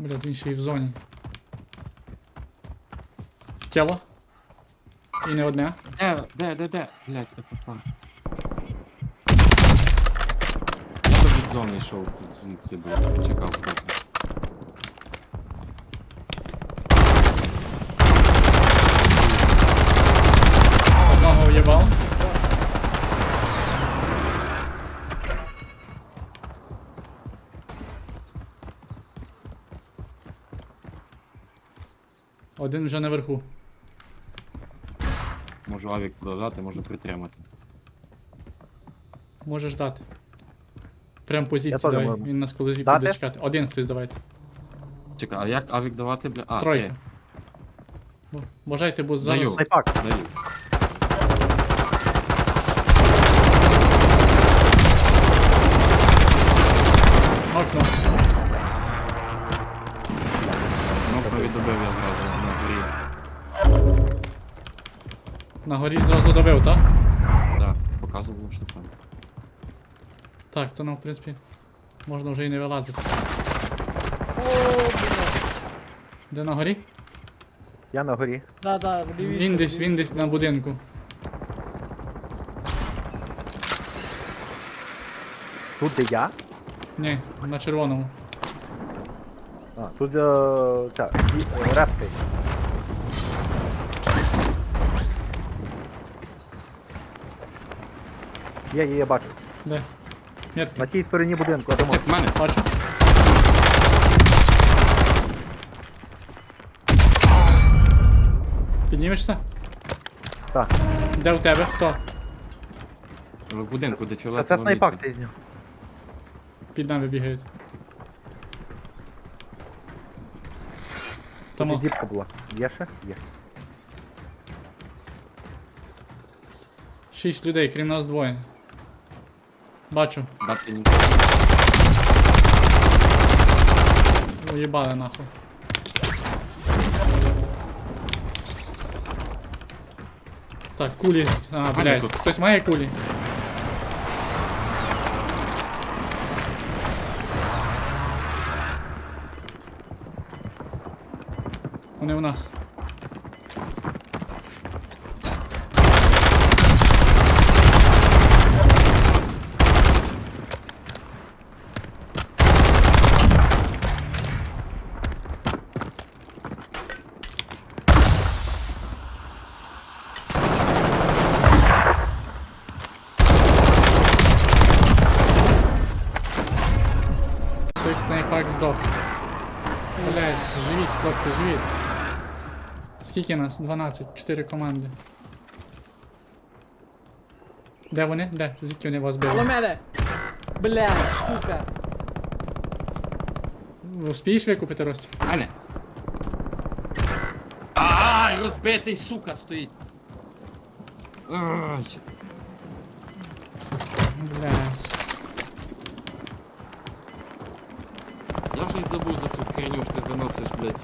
Блядь, він ще й в зоні. Тіло. І не одне. Де, де, де, де? Блять, я попав. Я би від зони йшов звідси, блядь, чекав. Одного в'єбав. Один вже наверху. Можу авік туди дати, можу притримати. Можеш дати. Прям позиції теж давай. можу. Він нас коли Дати? буде чекати. Один хтось давайте. Чекай, а як авік давати, бля? А, Тройка. ти. Бо- Бажайте, бо зараз. Даю. Снайпак. Даю. Окно. Кнопку віддобив я зразу На горі зразу добив, так? Так, показував, що там. Так, то нам, в принципі, можна вже і не вилазити. Де на горі? Я на горі. Да, да, лівіше, Він десь, він десь на будинку. Тут де я. Ні, на червоному. А, тут е, ця, і- е, репти. Є, є, я бачу. Де? Метки. На тій стороні будинку, Адамо. В мене? Бачу. Піднімешся? Так. Де в тебе? Хто? В будинку, де Це, фіолетова це снайпак ти зняв. Під нами бігають. Тут Тому. і діпка була. Є ще? Є. Шість людей, крім нас двоє. Бачу. Дати ні. Уїбали нахуй. Так, кулі. А, блядь. тут. Хтось має кулі? Вони у нас. Блядь, живіть, хлопці, живіть. Скільки нас? 12, 4 команди. Де вони? Де? Звідки вони вас Коло мене. Блядь, сука. Успієш викупити? В мене. Ай, розбитий, сука, стоїть. Ай. Блядь. Блядь.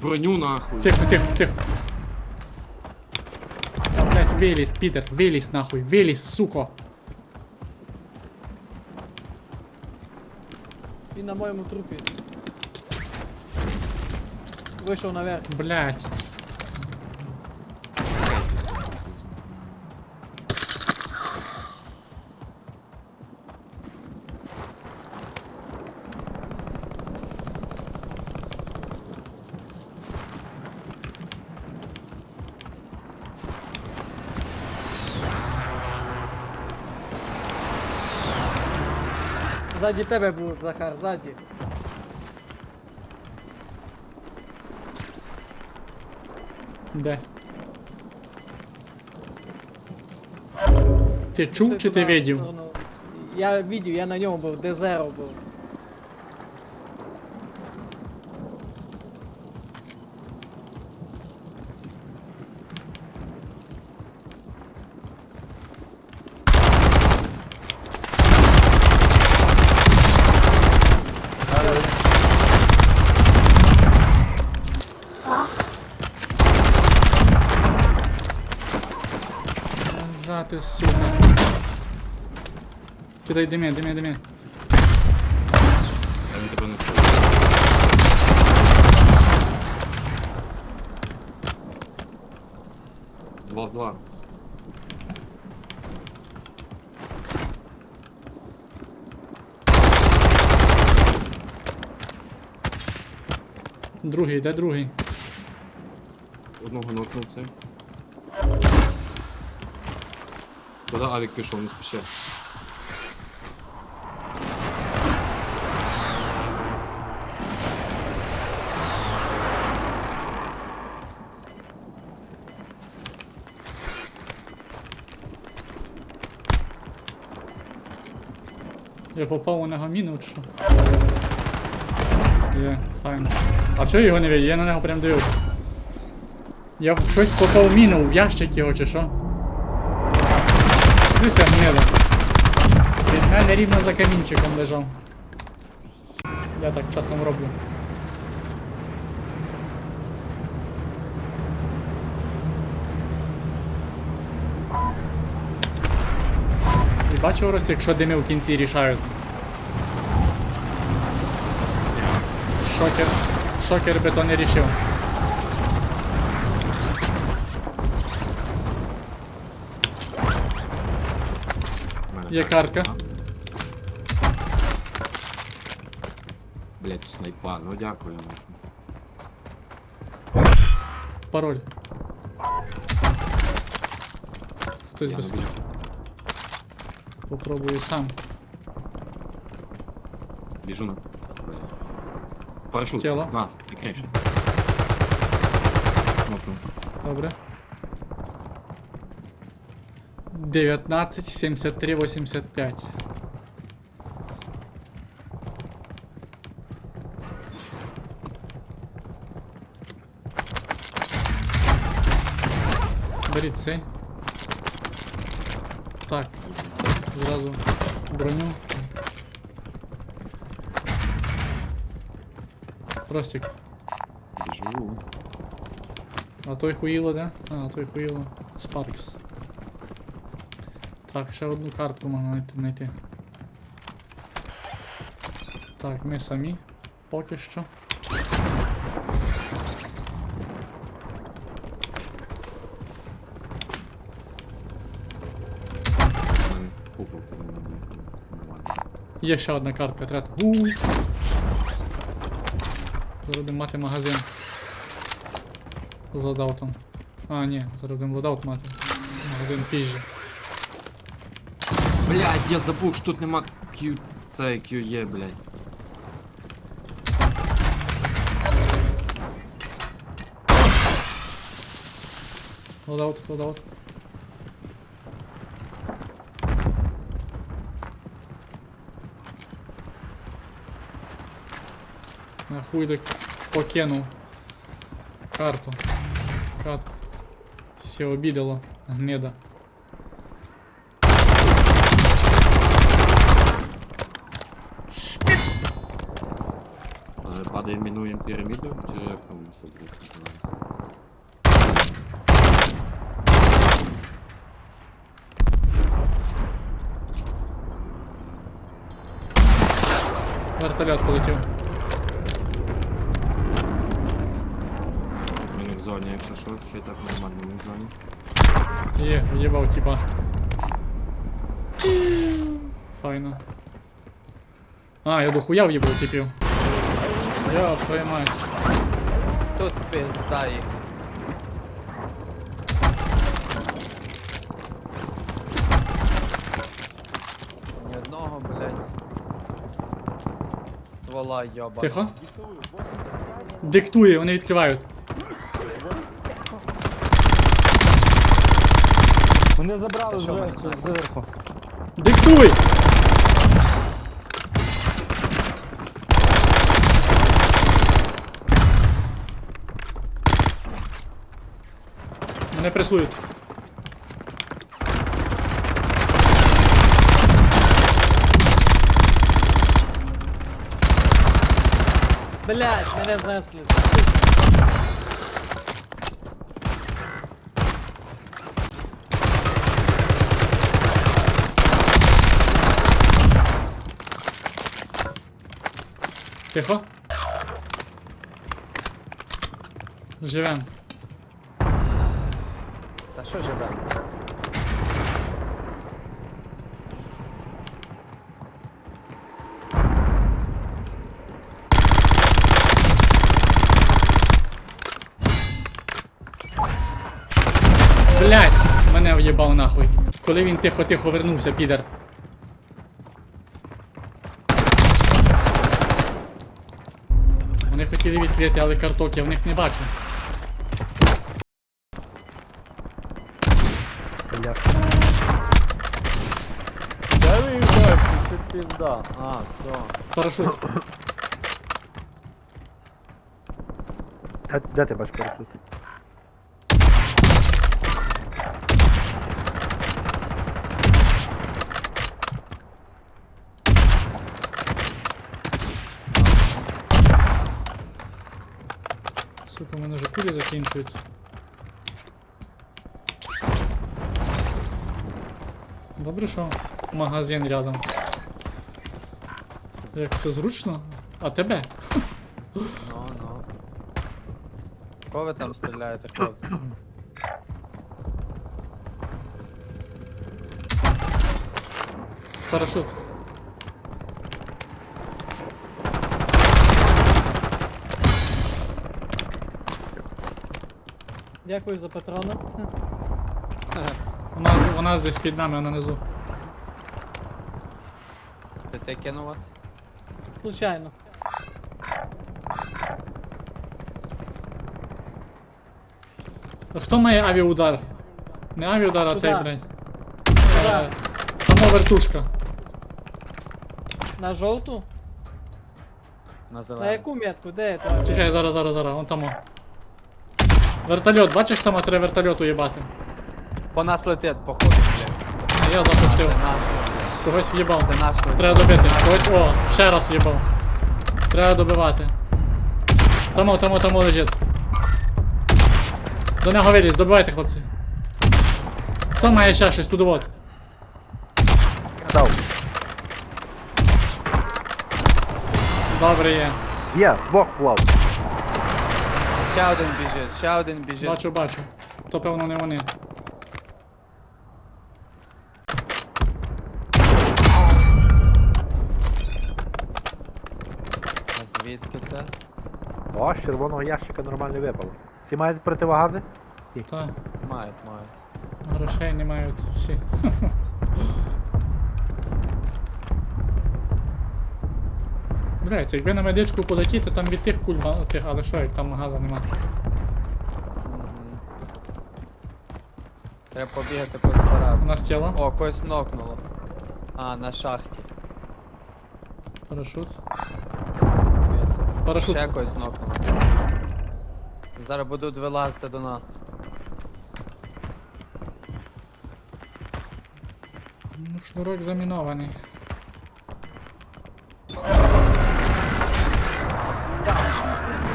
Броню нахуй. Тихо, тихо, тихо. Та, блядь, виліз, Пітер, виліз нахуй, виліз, суко. Він на моєму трупі. Вийшов наверх. Блядь. Ззаді тебе будут Захар, ззаді. Де? Ти чув чи ти туди, в видів? сторону. Я видів, я на ньому був, де зеро був. ти, сука. Кидай димі, димі, димі. Два два. Другий, де другий? Одного нокнув. Куди авік пішов, не спіши. Я попав у нього міну чи що? Є, файно. А чого його не видів? Я на нього прям дивився. Я щось попав міну, в ящик його чи що? Дивися гнида. Від мене рівно за камінчиком лежав. Я так часом роблю. І бачив Рось, якщо дими в кінці рішають. Шокер. Шокер би то не рішив. Є картка. Блять, снайпа, ну дякую. Пароль. Хтось без попробує сам. Біжу на. Парашут. Тіло. Нас, на криші. Добре. 19, 73, 85. Беріть цей. Так. Зразу броню. Ростик. Біжу. А той хуїло, де? А, той хуїло. Спаркс. Так, ще одну картку можна знайти-. Так, ми самі. Поки що. Є ще одна картка, треба. Будемо мати магазин. З лодаутом. А, ні, зараз лодаут мати. Магазин пізже. Блять, я забув, що тут нема Q. Це QE, блять. Лодаут, лодаут. Нахуй так покинув карту. Катку. Все обидало. Гнида. падає мінуємо піраміду, чи як там це блять називається? Вертольот полетів. Він в зоні, якщо що, ще й так нормально він в зоні. Є, в'їбав типа. Файно. А, я дохуя в'їбав типів. Я твою мать. Тут пизда їх. Ні одного, блядь. Ствола йоба. Тихо. Диктує, вони відкривають. Вони забрали Та що вони зверху. зверху. Диктуй! Мене пресують. Блять, мене знесли. Тихо. Живем. Що живе? Блять, мене в'їбав нахуй. Коли він тихо-тихо вернувся, підер. Вони хотіли відкрити, але карток я в них не бачу. Бля. Де ви їбать? Це пізда. А, все. Парашут. Де, де ти бачиш парашут? Сука, у мене вже кулі закінчуються. Добре, що магазин рядом. Як це зручно? А тебе? Ну, ну. Кого ви там стріляєте, хлопці? Парашут. Дякую за патрони. Вона, вона десь під нами, вона внизу. Ти те кинув вас? Случайно. Хто має авіаудар? Не авіаудар, а цей, блядь. Е, Само вертушка. На жовту? На На зелену. яку метку? Де це? Чекай, зараз, зараз, зараз, вон там. Вертольот, бачиш там, треба вертольоту їбати. По нас летить, походу, блядь. Я запустив. Це наш. Когось в'їбав. Це наш летить. Треба добити. Когось, о, ще раз в'їбав. Треба добивати. Тому, тому, тому лежить. До нього виліз, добивайте, хлопці. Хто має ще щось? Тут от. Дав. Добре є. Є, двох плав. Ще один біжить, ще один біжить. Бачу, бачу. То певно не вони. А звідки це? О, з червоного ящика нормально випало. Всі мають противогази? Та, Мають, мають. грошей не мають всі. Блять, якби на медичку полетіти, там від тих куль, тих, але що, як там магаза нема. Треба побігати позбирати. У нас тіло, О, когось нокнуло. А, на шахті. парашут. Парашут. Ще когось нокнуло. Зараз будуть вилазити до нас. Ну, шнурок замінований.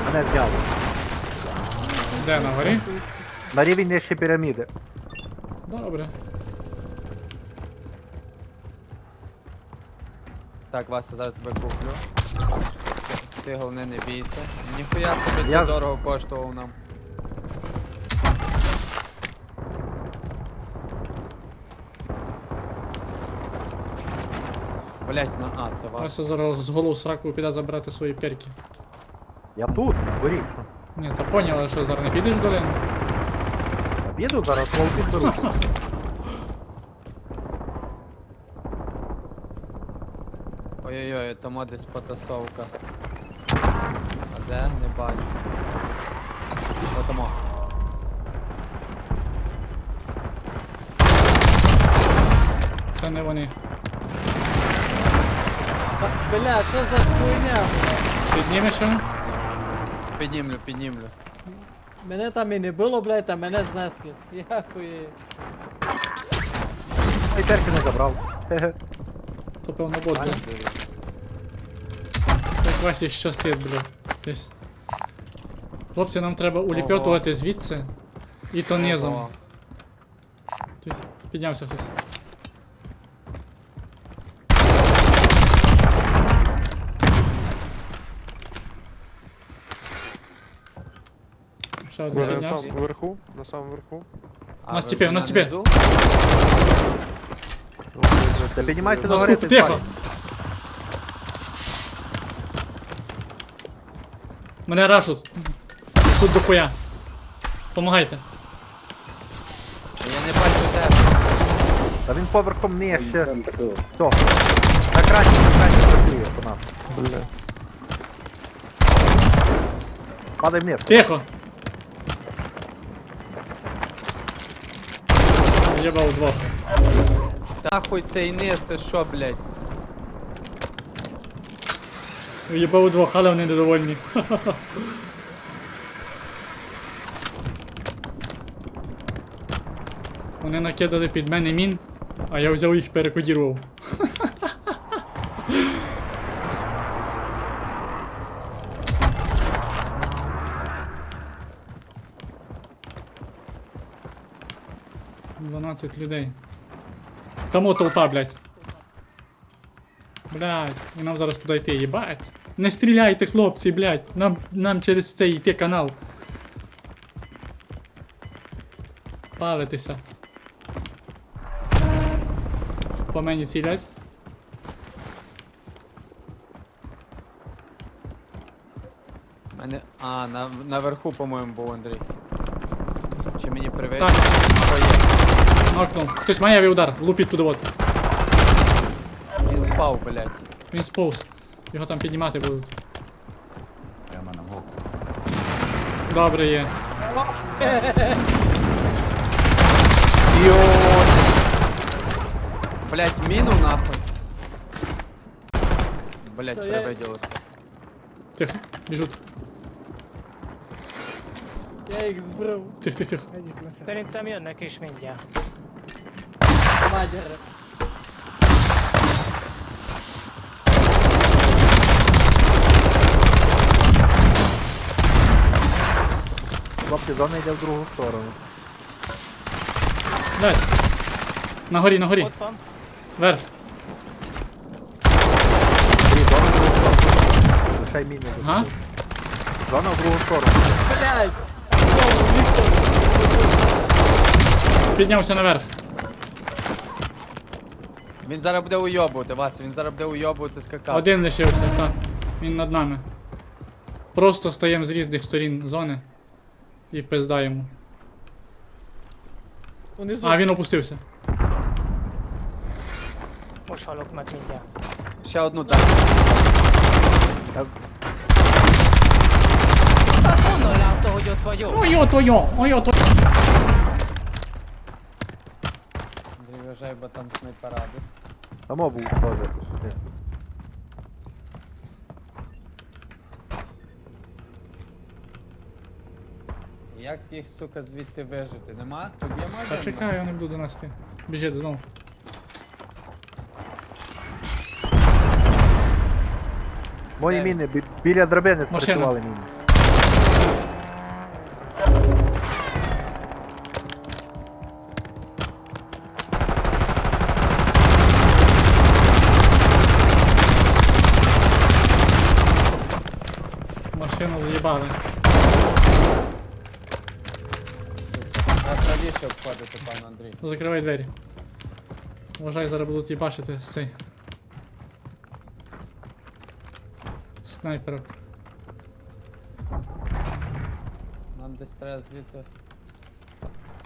Мене зняли. Де на горі? На рівень нижче піраміди. Добре. Так, Вася, зараз тебе куплю. Ти головне не бійся. Ніхуя собі Я- ти дорого коштував нам. Блять, на А, це Вася. Вася зараз з голову сраку піде забрати свої перки. Я тут, горі. Ні, та поняла, що зараз не підеш в долину? Обіду зараз плов підберу. Ой-ой-ой, тому десь потасовка. Де? Не бачу. Отамо. Це не вони. Та, Бля, що за хуйня? Піднімеш його? Піднімлю, піднімлю. Мене там і не було, блядь, а мене знесли. Я хуєю. Ой, перки не забрав. Хе-хе. То певно бот. Так Васі щастить, бля. Десь. Хлопці, нам треба уліпьотувати звідси. І то низом. Ого. Ти- Піднявся хтось. Ще один Ага. На піднявся. самому верху, на самому верху. А Нас ви тіпи, вже нас на тіпи. низу? Та піднімайся до Нас гори. тут, тихо. підпалюй. Мене рашуть. Тут до хуя. Помагайте. Я не бачу де. Та він поверхом нижче. Все. На краще, на краще працює по нас. Бля. Падай вниз. Тихо. Єбав двох. Та хуй цей низ, ти що, блядь? Єбав двох, але вони недовольні. Вони накидали під мене мін, а я взяв їх перекодірував. Дванадцять людей. Тому толпа, блядь. Блядь, і нам зараз туди йти, їбать. Не стріляйте, хлопці, блядь. Нам, нам через цей йти канал. Палитися. По мені цілять. Мене. А, на, наверху, по-моєму, був Андрій. Чи мені привезли? Так. Нокнув. Хтось має удар. Лупіть туди от. Він впав, блядь. Він сповз. Його там піднімати будуть. Прямо на голову. Добре є. Блядь, міну нахуй. Блядь, Та я- привиділося. Тихо. Біжуть. Я їх збрив. Тихо, тихо, тихо. Szerintem jönnek is mindjárt. Мадяри. Хлопці, зона йде в другу сторону. Дай. На горі, на горі. Вверх. Андрій, зона в другу сторону. Лишай міни. Ага. Зона в другу сторону. Блядь! Знову Віктор! Піднявся наверх. Він зараз буде уйобувати, Вася, він зараз буде уйобувати скакати. Один лишився, так. Він над нами. Просто стаємо з різних сторін зони. І пиздаємо. Унизу. А, він опустився. Halok meg. Ще одну дай. Honnan látta, hogy ott vagyok? Ой, от ой, ой, от Андрій, вважай, бо там снайпера десь. Там був теж. Як їх, сука, звідти вижити? Нема? Тут є магазин? Та чекай, я не буду до нас йти. Біжить знову. Мої Де? міни бі- біля драбини Машина. спрацювали міни. Обходити, пан Андрій. Закривай двері. Вважай, зараз будуть їбашити з цей. Снайперок. Нам десь треба звідси.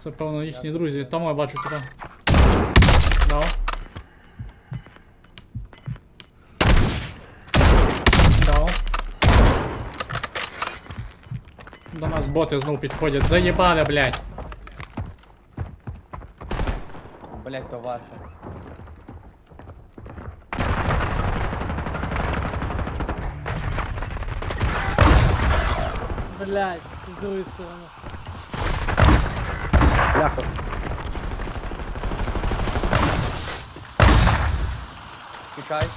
Це певно їхні друзі. Там я бачу тебе. Дав. Дав. До нас боти знов підходять. Заїбали, блядь. Блять, то блять, Блядь, з другої сторони. Бляха. Тікай.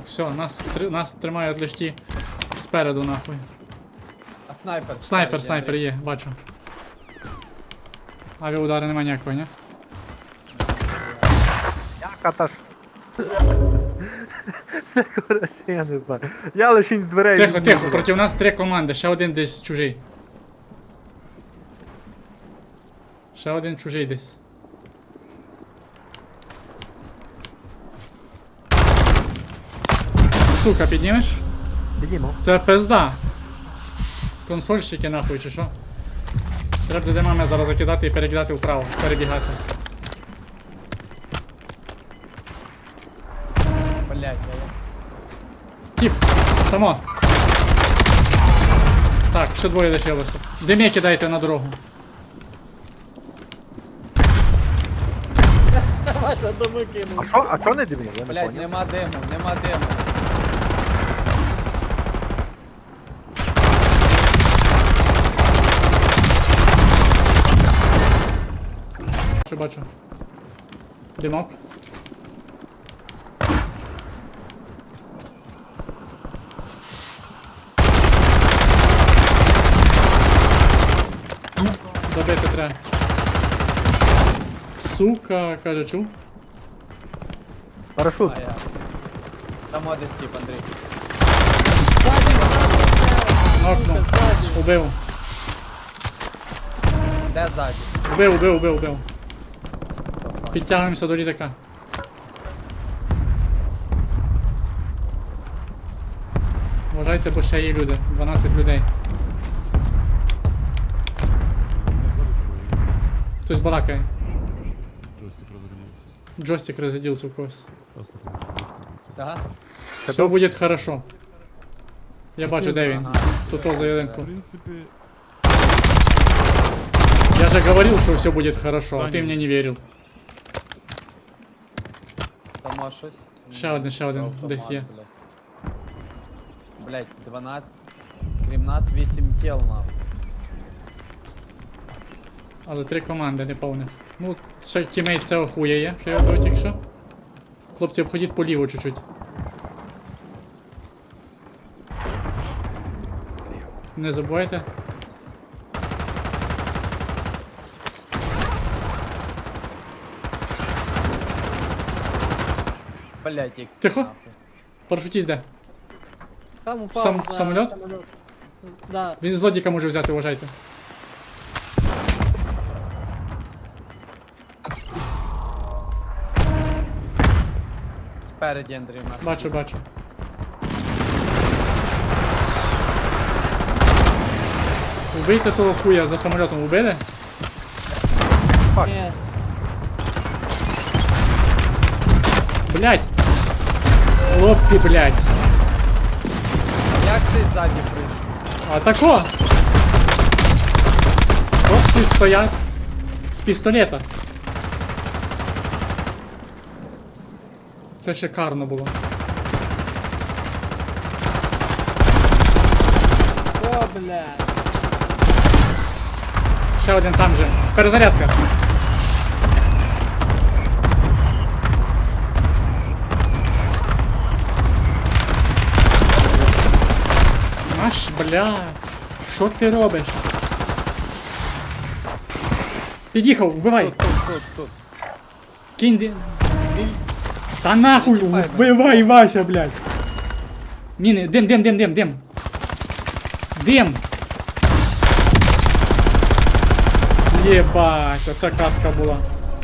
Так, все, нас, три- нас тримають лишті спереду нахуй. А снайпер. Снайпер, снайпер є, бачу. Авіаудари нема ніякого, ні? Яка та ж. Це коротше, я не знаю. Я лише з дверей. Тихо, тихо, проти нас три команди, ще один десь чужий. Ще один чужий десь. Сука, піднімеш? Підіймо. Це пизда. Консольщики нахуй чи що? Треба буде мами зараз закидати і перекидати вправо, перебігати. Блять, я. Тіп, само. Так, ще двоє лишилося. Димі кидайте на дорогу. А кинув. що, а що не дивні? Я не Блять, поняв. нема диму, нема диму. Що бачу? Димок. Добити треба. Сука, каже, чув? Парашут. А я. Там один тип, Андрій. Нокнув. Убив. Де ззаді? Убив, убив, убив, убив. Підтягуємося до літака. Вважайте, бо ще є люди. 12 людей. Хтось балакає. Джойстик разрядился у когось. Так? Все будет хорошо. Я бачу, де він. Ага. Тут за ялинку. Я же говорил, что все будет хорошо, а ты мне не верил. Щось? Ще один, ще один, Автомат, десь є. блядь. Блять, 12. Крім нас 8 тіл нахуй. Але три команди неповних. Ну, ще тімейт цього хуя є, що я вбив тільки що. Хлопці, обходіть по ліву чуть-чуть. Не забувайте. Блять, як Тихо. нахуй. Парашутіст де? Там упав Сам- за самоліт? Да. Він з лодіка може взяти, вважайте. Спереді, Андрій, у. Бачу, бачу. Убийте того хуя за самолітом убили? Ні. Блять! Хлопці, блять! Як ти ззаді прийшов? А тако! Хлопці стоять з пістолета. Це шикарно було. О, блядь. Ще один там же. Перезарядка. Аж, блядь. Що ти робиш? Під'їхав, вбивай. Тут, тут, тут. Кинь. ди- Та нахуй, вбивай, Вася, блядь. Міни, дим, дим, дим, дим, дим. Дим. Єбать, оце катка була.